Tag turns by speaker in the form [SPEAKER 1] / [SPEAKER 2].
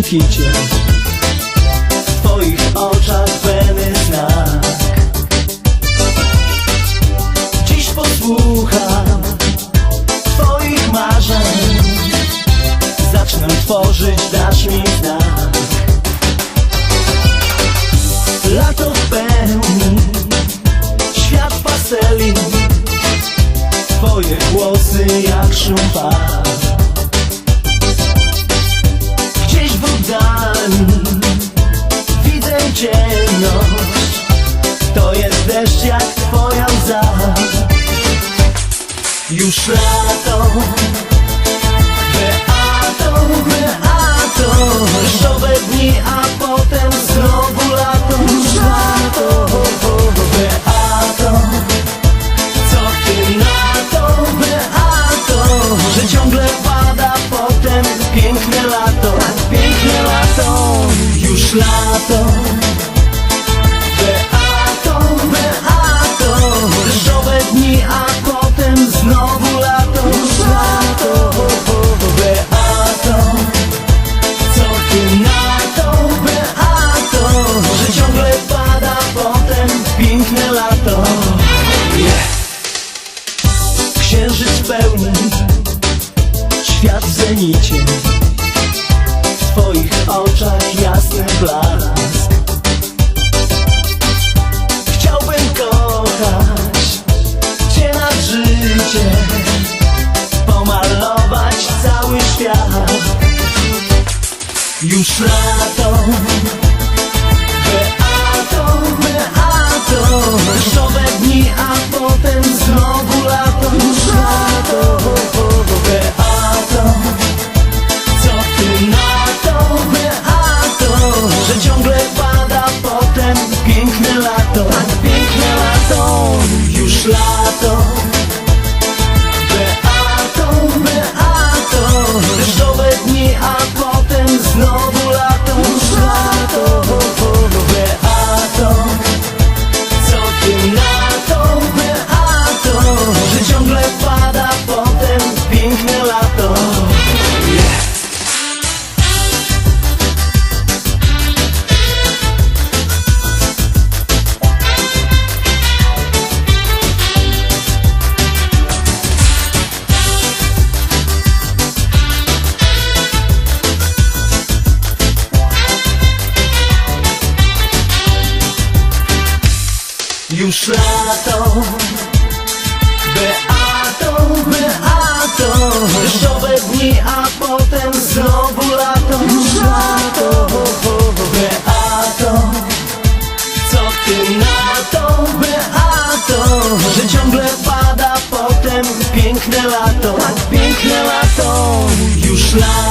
[SPEAKER 1] W twoich oczach weny znak. Dziś posłucham Twoich marzeń. Zacznę tworzyć, dasz mi znak. Lato w pełni Świat pasteli Twoje głosy jak szum fal Lato Beato, beato Deszczowe dni, a potem znowu lato Już lato Beato Co ty na to, beato Że ciągle pada potem Piękne lato, piękne lato. Już lato W twoich oczach jasny blask. Chciałbym kochać Cię na życie Pomalować cały świat. Już lato Już Już lato. Beato, Beato. Deszczowe dni, a potem znowu lato. Już lato. Beato. Co ty na to, Beato. Że ciągle pada potem Piękne lato. Piękne lato. Już lato